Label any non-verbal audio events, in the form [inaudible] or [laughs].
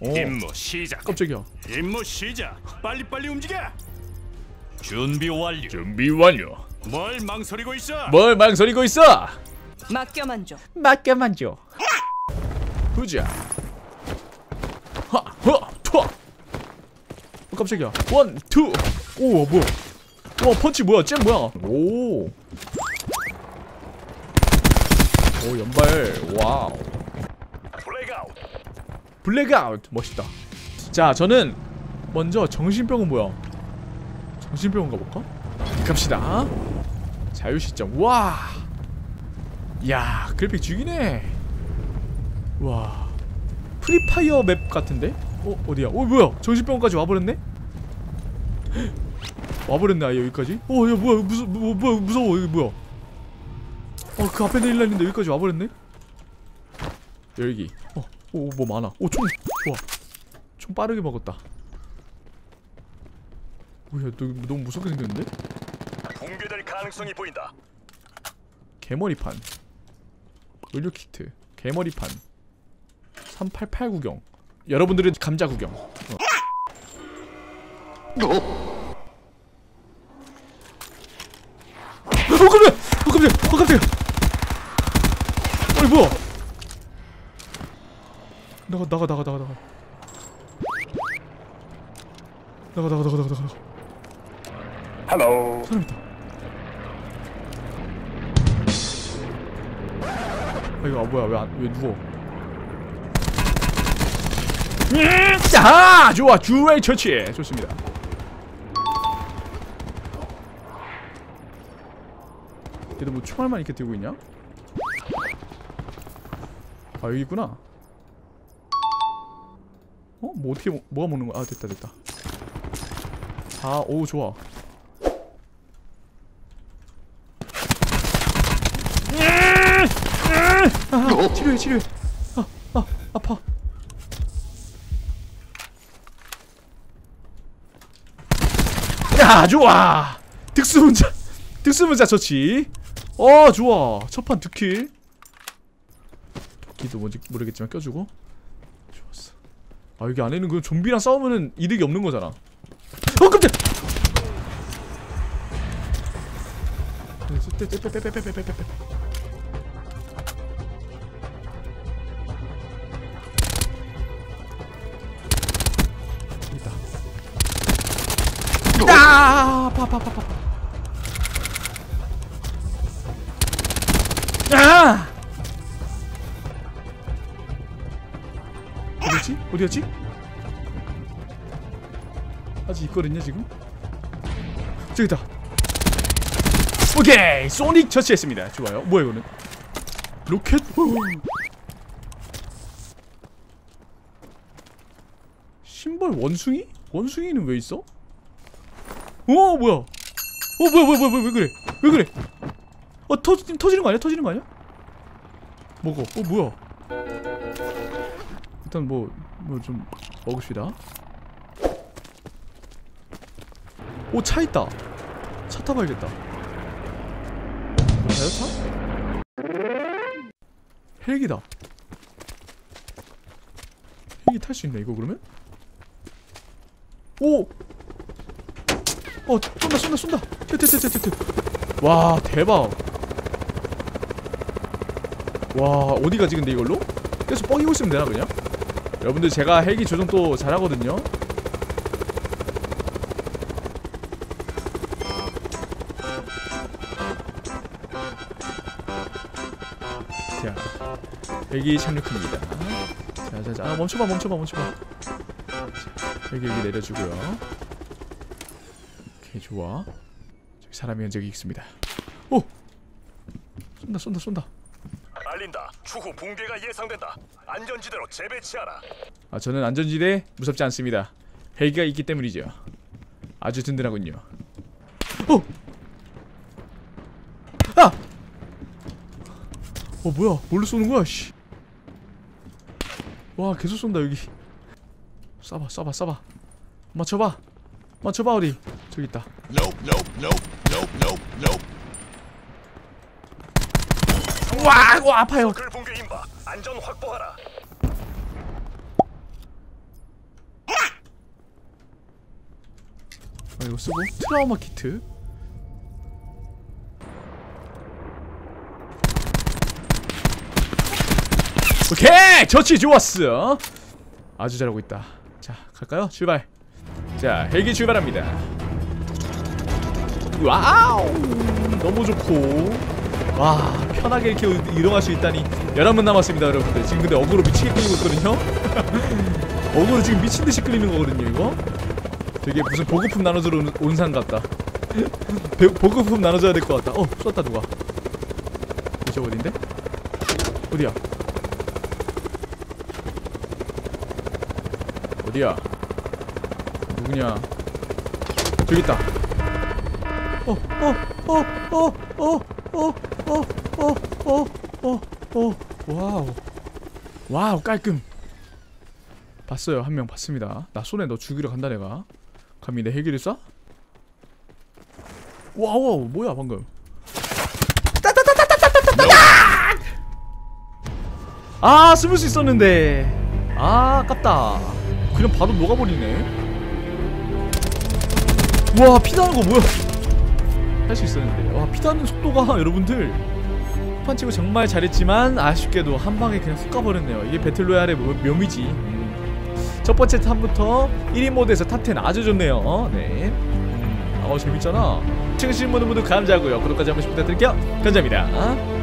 오 임무 시작. 깜짝이야 임무 시작. 빨리 빨리 움직여. 준비 완료. 준비 완료 뭘 망설이고 있어? 뭘 망설이고 있어 맡겨만 줘. 맡겨만 줘 보자 하하 투어 어, 깜짝이야 원 투 오 뭐야 와 펀치 뭐야 잼 뭐야 오 오 연발 와우. 블랙아웃. 멋있다. 자 저는 먼저 정신병은 뭐야? 정신병원 가볼까? 갑시다. 자유시점. 와! 야, 그래픽 죽이네. 와. 프리파이어 맵 같은데? 어 어디야? 어 뭐야? 정신병원까지 와버렸네? [gasps] 와버렸네 아예 여기까지? 어야 뭐야? 무서 뭐, 뭐야? 무서워. 여기 뭐야? 어그 앞에 내릴라 했는데 여기까지 와버렸네? 열기. 어 오 뭐 많아 오총 좋아 총 빠르게 먹었다 뭐야 너 너무 무섭게 생겼는데? 붕괴될 가능성이 보인다. 개머리판 의료 키트 개머리판 388 구경 여러분들은 감자 구경 어. 어 깜짝이야 어 깜짝이야 어 깜짝이야 어이 뭐야 나가 나가 나가 나가 나가 나가 나가 나가 나가 나가 헬로. 사람 있다. 아 이거 아, 뭐야 왜 안 왜 누워? 자 좋아 주웨이 처치 좋습니다. 얘도 뭐 총알만 이렇게 들고 있냐? 아 여기 있구나. 어? 뭐 어떻게 먹, 뭐가 먹는 거야? 아 됐다 됐다. 아오 좋아. 아, 치료해 치료해 아, 아 아파 야 좋아 득수문자 득수문자 처치 어 좋아 첫판 두킬 도끼도 뭔지 모르겠지만 껴주고 아 여기 안에는 그 좀비랑 싸우면은 이득이 없는 거잖아. 어 깜짝 네, 있다. 아 파파파파. 아! 어디였지? 어디였지? 아직 있거든요, 지금. 저기다. 오케이! 소닉 처치했습니다. 좋아요. 뭐야, 이거는? 로켓? 후. 신발 원숭이? 원숭이는 왜 있어? 어 뭐야? 어 뭐야 뭐야 뭐야 왜 그래? 왜 그래? 어 터, 터지는 거 아니야? 터지는 거 아니야? 먹어. 어 뭐야? 일단 뭐 뭐 좀 먹읍시다. 오 차 있다. 차 타봐야겠다. 가요 차? 헬기다. 헬기 탈 수 있나 이거 그러면? 오! 어 쏜다 쏜다 쏜다 떼떼떼떼떼 와 대박 와 어디 가지 근데 이걸로? 계속 뻥이고 있으면 되나 그냥? 여러분들 제가 헬기 조종 또 잘하거든요. 자 헬기 착륙합니다. 자자자. 아 멈춰봐 멈춰봐 멈춰봐. 자, 여기 내려주고요. 오케이 좋아. 저기 사람이 한 적이 있습니다. 오! 쏜다 쏜다 쏜다. 알린다. 추후 붕괴가 예상된다. 안전지대로 재배치하라. 아 저는 안전지대 무섭지 않습니다. 헬기가 있기 때문이죠. 아주 든든하군요. 어! 아! 어 뭐야? 뭘로 쏘는 거야 씨. 와 계속 쏜다 여기. 쏴봐 쏴봐 쏴봐. 맞춰봐. 맞춰봐 어디 저기 있다. Nope, nope, nope, 와, 우와 아파요. 그 안전 확보하라. 아, 이거 쓰고 트라우마 키트. 오케이! 저치 좋았어! 아주 잘하고 있다. 자, 갈까요? 출발! 자, 헬기 출발합니다. 와우! 너무 좋고. 와 편하게 이렇게 이동할 수 있다니 11분 남았습니다 여러분들 지금 근데 어그로 미치게 끌리고 있거든요 [laughs] 어그로 지금 미친듯이 끌리는 거거든요 이거 되게 무슨 보급품 나눠주러 온- 온상 같다 [laughs] 배- 보급품 나눠줘야 될 것 같다 어 쐈다 누가 이제 어딘데? 어디야? 어디야? 누구냐? 저기 있다. 어, 어, 어, 어, 어, 어, 어, 어, 어, 어, 어, 와우, 와우 깔끔. 봤어요 한 명 봤습니다. 나 손에 너 죽이러 간다 내가. 감히 내 헬기를 쏴? 와우 뭐야 방금? 아 숨을 수 있었는데 아 아깝다 그냥 바로 녹아버리네 와 피 나는 거 뭐야 할 수 있었는데. 와 피나는 속도가 [laughs] 여러분들. 판 치고 정말 잘했지만 아쉽게도 한 방에 그냥 훅 가버렸네요. 이게 배틀로얄의 묘- 묘미지. 음. 첫 번째 탑부터 1인 모드에서 탑10 아주 좋네요. 네. 어, 재밌잖아. 시청해주신 분들 모두 감사하고요. 구독까지 한 번씩 부탁드릴게요. 감사합니다